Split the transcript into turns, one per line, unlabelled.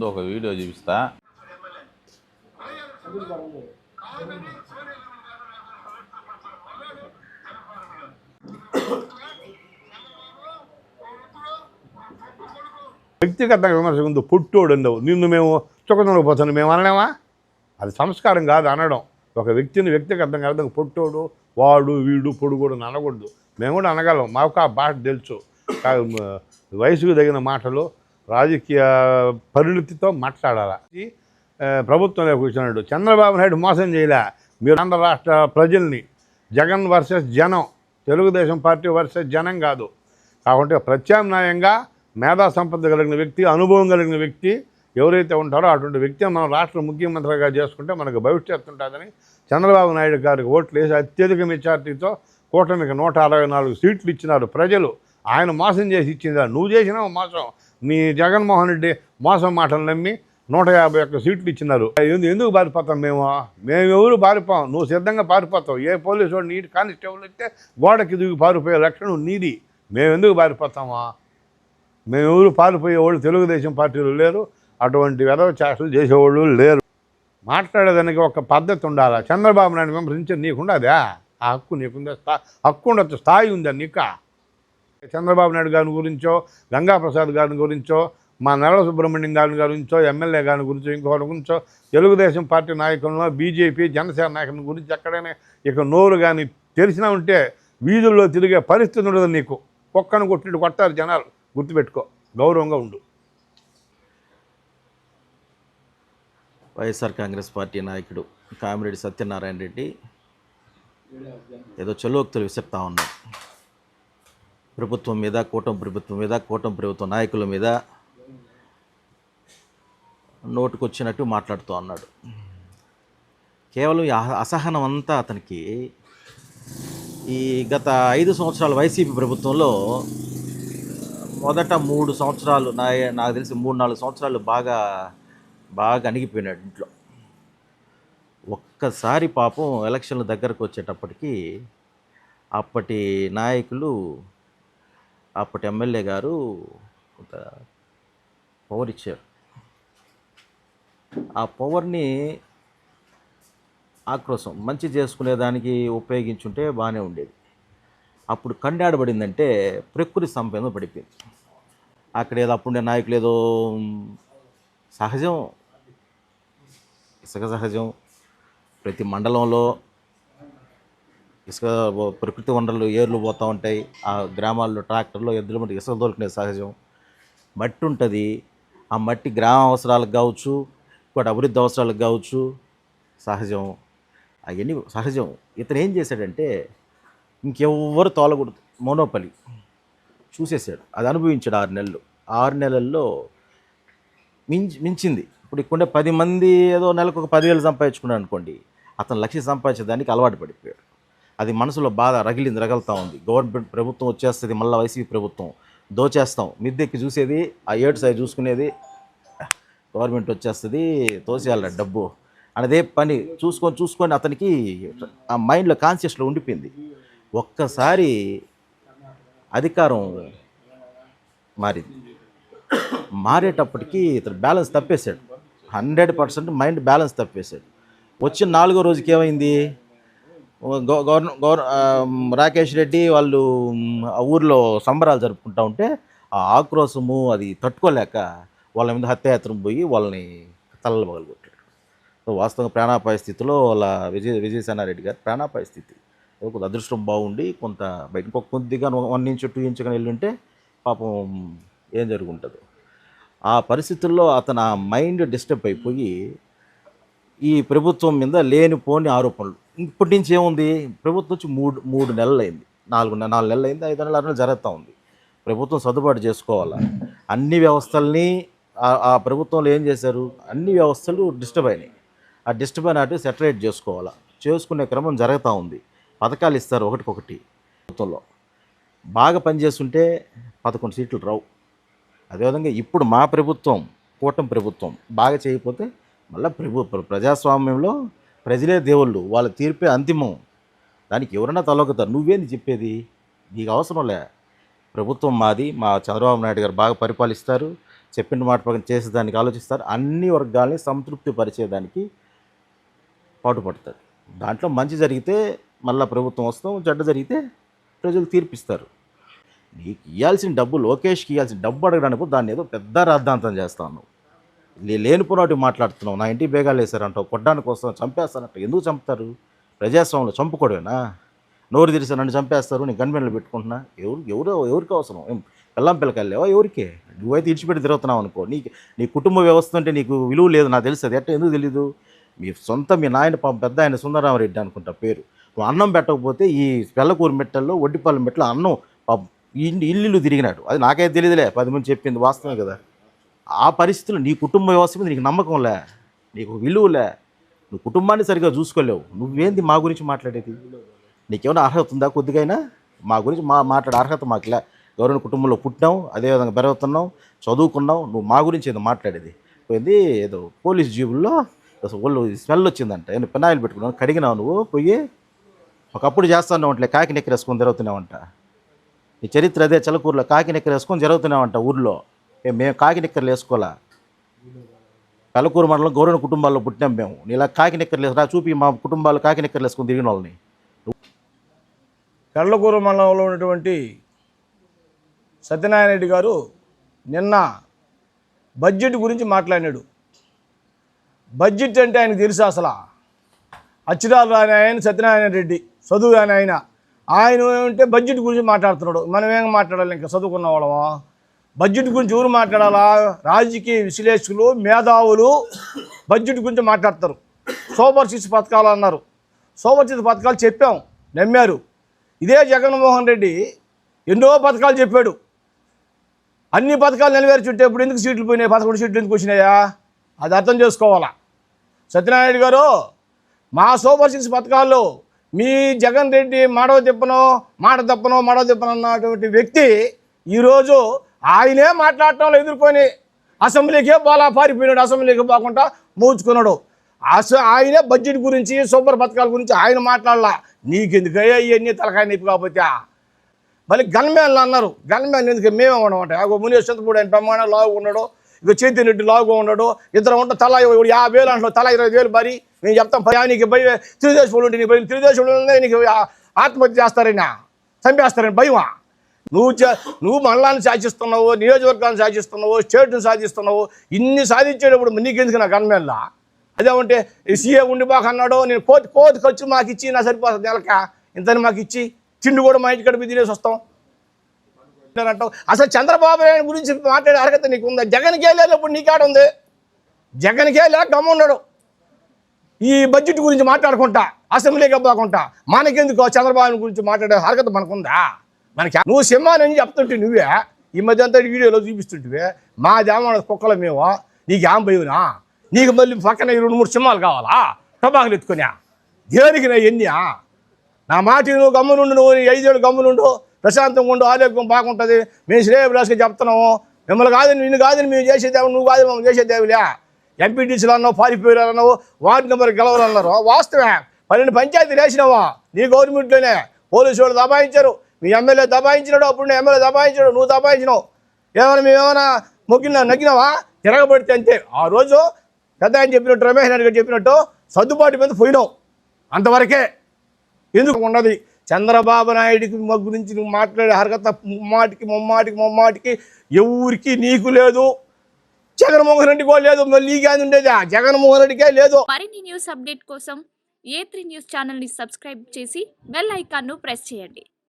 ముందు ఒక వీడియో చూపిస్తా.
వ్యక్తిగతంగా విమర్శ ముందు పుట్టోడు ఉండవు. నిన్ను మేము చుక్కదొంగ పోతాను మేము అనలేమా అది సంస్కారం కాదు అనడం. ఒక వ్యక్తిని వ్యక్తిగతంగా అర్థం పుట్టోడు వాడు వీడు పొడుగోడు అనకూడదు. మేము కూడా అనగలం. మాకు ఆ భాష తెలుసు. వయసుకు తగిన మాటలు రాజకీయ పరిణతితో మాట్లాడాలి? ప్రభుత్వంలో కూర్చున్నాడు. చంద్రబాబు నాయుడు మోసం చేయలే. మీరు ఆంధ్ర రాష్ట్ర ప్రజల్ని జగన్ వర్సెస్ జనం తెలుగుదేశం పార్టీ వర్సెస్ జనం కాదు. కాబట్టి ప్రత్యామ్నాయంగా మేధా సంపద కలిగిన వ్యక్తి అనుభవం కలిగిన వ్యక్తి ఎవరైతే ఉంటారో అటువంటి వ్యక్తి మనం రాష్ట్ర ముఖ్యమంత్రిగా చేసుకుంటే మనకు భవిష్యత్తు ఉంటుందని చంద్రబాబు నాయుడు గారికి ఓట్లు వేసి అత్యధిక మెజార్టీతో కూటమికి నూట అరవై నాలుగు సీట్లు ఇచ్చినారు ప్రజలు. ఆయన మోసం చేసి ఇచ్చిందా. నువ్వు చేసినావు మోసం? మీ జగన్మోహన్ రెడ్డి మోసం మాటలు నమ్మి నూట యాభై ఒక్క సీట్లు ఇచ్చినారు. ఎందుకు పారిపోతాం మేము? మేము ఎవరు పారిపోం? నువ్వు సిద్ధంగా పారిపోతావు. ఏ పోలీసు వాడు నీటి కానిస్టేబుల్ అయితే గోడకి దిగి పారిపోయే లక్షణం నీది. మేము ఎందుకు పారిపోతామా? మేము ఎవరు పారిపోయేవాళ్ళు తెలుగుదేశం పార్టీలు లేరు. అటువంటి వెధవ చేష్టలు చేసేవాళ్ళు లేరు. మాట్లాడేదానికి ఒక పద్ధతి ఉండాలా? చంద్రబాబు నాయుడు విమర్శించి నీకుండదా? ఆ హక్కు నీకుందా? స్థా హక్కు ఉండొచ్చు. స్థాయి ఉందా నీకా? చంద్రబాబు నాయుడు గారి గురించో గంగాప్రసాద్ గారి గురించో మా నల్ల సుబ్రహ్మణ్యం గారి గురించో ఎమ్మెల్యే గారి గురించో ఇంకొకటి గురించో తెలుగుదేశం పార్టీ నాయకులను బీజేపీ జనసేన నాయకుల గురించి ఎక్కడైనా ఇక నోరు కానీ తెలిసినా ఉంటే వీధుల్లో తిరిగే పరిస్థితి ఉండదు నీకు. కుక్కను కొట్టినట్టు కొట్టారు జనాలు. గుర్తుపెట్టుకో. గౌరవంగా ఉండు.
వైఎస్ఆర్ కాంగ్రెస్ పార్టీ నాయకుడు కామిరెడ్డి సత్యనారాయణ రెడ్డి ఏదో చలోక్తులు విసిరుతా ఉన్నాడు. ప్రభుత్వం మీద కూటమి ప్రభుత్వం మీద కూటమి ప్రభుత్వ నాయకుల మీద నోటుకొచ్చినట్టు మాట్లాడుతూ అన్నాడు. కేవలం అహ- అసహనం అంతా అతనికి ఈ గత ఐదు సంవత్సరాల వైసీపీ ప్రభుత్వంలో మొదట మూడు సంవత్సరాలు నా నాకు తెలిసి మూడు నాలుగు సంవత్సరాలు బాగా బాగా అణిగిపోయినాడు ఇంట్లో. ఒక్కసారి పాపం ఎలక్షన్ల దగ్గరకు వచ్చేటప్పటికి అప్పటి నాయకులు అప్పటి ఎమ్మెల్యే గారు కొంత పవర్ ఇచ్చారు. ఆ పవర్ని ఆక్రోశం మంచి చేసుకునేదానికి ఉపయోగించుంటే బాగానే ఉండేది. అప్పుడు కండాడబడిందంటే ప్రకృతి సంపేదం పడిపోయింది. అక్కడ ఏదో అప్పుడుండే నాయకులు ఏదో సహజం ఇసుక సహజం ప్రతి మండలంలో ఇసుక ప్రకృతి వనరులు ఏర్లు పోతూ ఉంటాయి. ఆ గ్రామాల్లో ట్రాక్టర్లో ఎద్దుల మట్టి ఇసుక దొరికినది సహజం. మట్టి ఉంటుంది. ఆ మట్టి గ్రామ అవసరాలకు కావచ్చు ఇంకోటి అభివృద్ధి అవసరాలకు కావచ్చు సహజం. అవన్నీ సహజం. ఇతను ఏం చేశాడంటే ఇంకెవ్వరు తోలకూడదు. మోనోపలి చూసేసాడు అది అనుభవించాడు ఆరు నెలలు. ఆరు నెలల్లో మించి మించింది. ఇప్పుడు ఇక్కడ పది మంది ఏదో నెలకు ఒక పదివేలు సంపాదించుకున్నాడు అనుకోండి అతను లక్ష సంపాదించేదానికి అలవాటు పడిపోయాడు. అది మనసులో బాధ రగిలింది రగలుతూ ఉంది. గవర్నమెంట్ ప్రభుత్వం వచ్చేస్తుంది మళ్ళీ వైసీపీ ప్రభుత్వం. దోచేస్తాం. మిద్దెక్కి చూసేది ఆ ఏడు సైజ్ చూసుకునేది గవర్నమెంట్ వచ్చేస్తుంది తోసేయాలి డబ్బు అనేదే పని. చూసుకొని చూసుకొని అతనికి ఆ మైండ్లో కాన్షియస్లో ఉండిపోయింది. ఒక్కసారి అధికారం మారింది. మారేటప్పటికి ఇతను బ్యాలెన్స్ తప్పేశాడు. హండ్రెడ్ పర్సెంట్ మైండ్ బ్యాలెన్స్ తప్పేశాడు. వచ్చిన నాలుగో రోజుకి ఏమైంది? గవర్న గవర్ రాకేష్ రెడ్డి వాళ్ళు ఆ ఊర్లో సంబరాలు జరుపుకుంటా ఉంటే ఆ ఆక్రోశము అది తట్టుకోలేక వాళ్ళ మీద హత్యాయత్నం పోయి వాళ్ళని తలలు పగలగొట్టాడు సో వాస్తవంగా ప్రాణాపాయ స్థితిలో వాళ్ళ విజయ విజయసేనారెడ్డి గారు ప్రాణాపాయ స్థితి. కొంత అదృష్టం బాగుండి కొంత బయట కొద్దిగా వన్ ఇంచు టూ ఇంచు కానీ వెళ్ళుంటే పాపం ఏం జరుగుంటుంది. ఆ పరిస్థితుల్లో అతను ఆ మైండ్ డిస్టర్బ్ అయిపోయి ఈ ప్రభుత్వం మీద లేనిపోని ఆరోపణలు ఇప్పటి నుంచి ఏముంది? ప్రభుత్వం వచ్చి మూడు మూడు నెలలు అయింది నాలుగు నాలుగు నెలలు అయింది ఐదు నెలలు ఆరు నెలలు జరుగుతూ ఉంది. ప్రభుత్వం సర్దుబాటు చేసుకోవాలా? అన్ని వ్యవస్థల్ని ఆ- ప్రభుత్వంలో ఏం చేశారు? అన్ని వ్యవస్థలు డిస్టర్బ్ అయినాయి. ఆ డిస్టర్బ్ అయినట్టు సెటరేట్ చేసుకోవాలా? చేసుకునే క్రమం జరుగుతూ ఉంది. పథకాలు ఇస్తారు ఒకటికొకటి. ప్రభుత్వంలో బాగా పనిచేస్తుంటే పదకొండు సీట్లు రావు. అదేవిధంగా ఇప్పుడు మా ప్రభుత్వం కూటమి ప్రభుత్వం బాగా చేయకపోతే మళ్ళీ ప్రభు ప్ర- ప్రజాస్వామ్యంలో ప్రజలే దేవుళ్ళు వాళ్ళ తీర్పే అంతిమం. దానికి ఎవరైనా తలొక్కుతారు? నువ్వేంది చెప్పేది? నీకు అవసరం లే. ప్రభుత్వం మాది మా చంద్రబాబు నాయుడు గారు బాగా పరిపాలిస్తారు చెప్పిన మాట ప్రకారం చేసేదానికి ఆలోచిస్తారు అన్ని వర్గాల్ని సంతృప్తి పరిచేదానికి పాటుపడతారు. దాంట్లో మంచి జరిగితే మళ్ళీ ప్రభుత్వం వస్తాం చెడ్డ జరిగితే ప్రజలు తీర్పిస్తారు. నీకు ఇవ్వాల్సిన డబ్బు లోకేష్కి ఇవ్వాల్సిన డబ్బు అడగడానికి దాన్ని ఏదో పెద్ద రాద్ధాంతం చేస్తాను. లేనిపోనాటి మాట్లాడుతున్నావు. నా ఇంటి బేగాలు వేసారంటావు కొట్టడానికి వస్తాను చంపేస్తానంట. ఎందుకు చంపుతారు? ప్రజాస్వామ్యంలో చంపుకోవడమేనా నోరు తెరిసి నన్ను చంపేస్తారు. నేను గన్మెన్లు పెట్టుకుంటున్నా? ఎవరు ఎవరు ఎవరికి అవసరం? ఏం పిల్లం పిల్లకెళ్ళావా ఎవరికే? నువ్వైతే ఇడిచిపెట్టి తిరుగుతున్నావు అనుకో. నీకు నీ కుటుంబ వ్యవస్థ అంటే నీకు విలువ లేదు. నాకు తెలుసు అది ఎట్ట ఎందుకు తెలీదు? మీ సొంత మీ నాయన పెద్ద ఆయన సుందరరామరెడ్డి అనుకుంటా పేరు. నువ్వు అన్నం పెట్టకపోతే ఈ పెళ్ళకూరు మెట్టల్లో ఒడ్డిపాలెం మెట్టలో అన్నం ఇల్లు ఇల్లు తిరిగినాడు. అది నాకైతే తెలియదులే పది మంది చెప్పింది వాస్తవం కదా. ఆ పరిస్థితుల్లో నీ కుటుంబ వ్యవస్థ మీద నీకు నమ్మకంలే నీకు విలువలే నువ్వు కుటుంబాన్ని సరిగ్గా చూసుకోలేవు. నువ్వేంది మా గురించి మాట్లాడేది? నీకేమైనా అర్హత ఉందా కొద్దిగైనా? మా గురించి మా మాట్లాడే అర్హత మాకులే గౌరవ కుటుంబంలో పుట్టినావు అదేవిధంగా పెరుగుతున్నావు చదువుకున్నావు నువ్వు మా గురించి ఏదో మాట్లాడేది. పోయింది ఏదో పోలీస్ జీబుల్లో ఒళ్ళు స్మెల్ వచ్చిందంట. నేను పెనాయిల్ పెట్టుకున్నాను కడిగినావు నువ్వు పోయి ఒకప్పుడు చేస్తున్నావు అంటలే కాకి నెక్కరేసుకొని తిరుగుతున్నావంట. నీ చరిత్ర అదే చలకూరులో కాకి నెక్కరేసుకొని జరుగుతున్నావు అంట ఊర్లో. మేము కాకి నిక్కర్లు వేసుకోవాలా? కలకూరు మండలం గౌరవ కుటుంబాల్లో పుట్టినాం మేము. నీలా కాకి నిక్కర్లు వేసుకున్నా చూపి మా కుటుంబాలు కాకి నిక్కర్లు వేసుకుని తిరిగిన వాళ్ళని.
కళ్ళకూరు మండలంలో ఉన్నటువంటి సత్యనారాయణ రెడ్డి గారు నిన్న బడ్జెట్ గురించి మాట్లాడినాడు. బడ్జెట్ అంటే ఆయనకు తెలుసు అసలు. అచ్చురాలు రాని ఆయన సత్యనారాయణ రెడ్డి చదువు రాని ఆయన. ఆయన ఏమంటే బడ్జెట్ గురించి మాట్లాడుతున్నాడు. మనం ఏం మాట్లాడాలి ఇంకా? చదువుకున్న వాళ్ళమా? బడ్జెట్ గురించి ఎవరు మాట్లాడాలా? రాజకీయ విశ్లేషకులు మేధావులు బడ్జెట్ గురించి మాట్లాడతారు. సూపర్ సిక్స్ పథకాలు అన్నారు. సూపర్ సిక్స్ పథకాలు చెప్పాం నమ్మారు. ఇదే జగన్మోహన్ రెడ్డి ఎన్నో పథకాలు చెప్పాడు. అన్ని పథకాలు నెలవేర్చుంటే ఇప్పుడు ఎందుకు సీట్లు పోయినాయి? పదకొండు సీట్లు ఎందుకు వచ్చినాయా? అది అర్థం చేసుకోవాలా? సత్యనారాయణ గారు మా సూపర్ సిక్స్ పథకాల్లో మీ జగన్ రెడ్డి మాడవ తిప్పను మాట తప్పనో మాడవ తిప్పను అన్నటువంటి వ్యక్తి ఈరోజు ఆయనే మాట్లాడటంలో ఎదుర్కొని అసెంబ్లీకే పోలా పారిపోయినాడు అసెంబ్లీకి పోకుండా మూచుకున్నాడు. అస ఆయనే బడ్జెట్ గురించి సూపర్ పథకాల గురించి ఆయన మాట్లాడలా. నీకెందుకయ్యా ఇవన్నీ తలకాయ నొప్పి కాకపోతే మళ్ళీ గన్మ్యాన్లు అన్నారు. గన్మ్యాన్ ఎందుకు? మేమే ఉండమంట. అగో ముని చింతపూడి ఆయన ప్రమాణం లావుగా ఉన్నాడు. ఇక చేతి రెడ్డి లావుగా ఉన్నాడు. ఇద్దరు ఉంటే తల యాభై వేలు అంటున్నాడు. తల ఇరవై వేలు మరి. నేను చెప్తాం "పయ్యా, నీకు భయ తెలుగుదేశం ఉంటే నీకు భయం. తెలుగుదేశం నీకు ఆత్మహత్య చేస్తారైనా? చంపేస్తారని? భయమా? నువ్వు నువ్వు మండలాన్ని శాసిస్తున్నావు నియోజకవర్గాన్ని శాసిస్తున్నావు స్టేట్ని సాధిస్తున్నావు ఇన్ని సాధించేటప్పుడు నీకెందుకు నా గన్మేళ్ళ? అదేమంటే ఉంటే సీఏ ఉండిపోక అన్నాడు నేను కోతి కోతి ఖర్చు మాకు ఇచ్చి నా సరిపోతుంది నెలక. ఇంతని మాకు ఇచ్చి తిండి కూడా మా ఇంటి కడుపు తినేసి వస్తాం. అంటావు. అసలు చంద్రబాబు నాయుడు గురించి మాట్లాడే అర్హత నీకు ఉందా జగన్కే లేనప్పుడు నీకాడ ఉంది. జగన్కే లేక గమ్మున్నాడు ఈ బడ్జెట్ గురించి మాట్లాడుకుంటా అసెంబ్లీకి పోకుండా. మనకెందుకు చంద్రబాబు గురించి మాట్లాడే అర్హత మనకుందా? మనకి నువ్వు సింహాన్ని చెప్తుంటే నువ్వే? ఈ మధ్య అంతా వీడియోలో చూపిస్తుంటే మా దేవాడ కుక్కల మేము నీకు ఏం భయమునా నీకు మళ్ళీ పక్కన రెండు మూడు సింహాలు కావాలా? టబాకులు ఎత్తుకున్నా దేనికి నా ఎన్నియా నా మాట నువ్వు గమ్మునుండు నువ్వు నీ ఐదేళ్ళు గమ్మునుండు ప్రశాంతంగా ఉండు ఆరోగ్యం బాగుంటుంది. మేము శ్రేయభిలాష్గా చెప్తున్నాము. మిమ్మల్ని కాదని నిన్ను కాదని మేము చేసేదేవు నువ్వు కాదు మేము చేసేదేవులే ఎంపీటీసీలు అన్నావు పారిపోయారు అన్నావు వార్డు నెంబర్ గెలవాలన్నారు. వాస్తవే పన్నెండు పంచాయతీలు వేసినావా? నీ గవర్నమెంట్లోనే. పోలీసు వాళ్ళు దబాయించారు. మీ ఎమ్మెల్యే దబాయించినాడు అప్పుడు నేను ఎమ్మెల్యే దబాయించాడు నువ్వు దబాయించినావు. ఏమైనా మేమేమైనా మొగ్గినా నగ్గినావా? తిరగబడితే అంతే. ఆ రోజు పెద్ద ఆయన చెప్పినట్టు రమేష్ నాయుడు గారు చెప్పినట్టు సర్దుబాటు మీద పోయినావు. అంతవరకే. ఎందుకు ఉన్నది? చంద్రబాబు నాయుడికి మా గురించి నువ్వు మాట్లాడే అర్హత ముమ్మాటికి ముమ్మాటికి ముమ్మాటికి ఎవరికి నీకు లేదు. జగన్మోహన్ రెడ్డి కూడా లేదు. మళ్ళీ కానీ ఉండేది? ఆ జగన్మోహన్ రెడ్డికే లేదు.
మరిన్ని న్యూస్ అప్డేట్ కోసం ఏ త్రీ న్యూస్ ఛానల్ని సబ్స్క్రైబ్ చేసి బెల్ ఐకాన్ను ప్రెస్ చేయండి.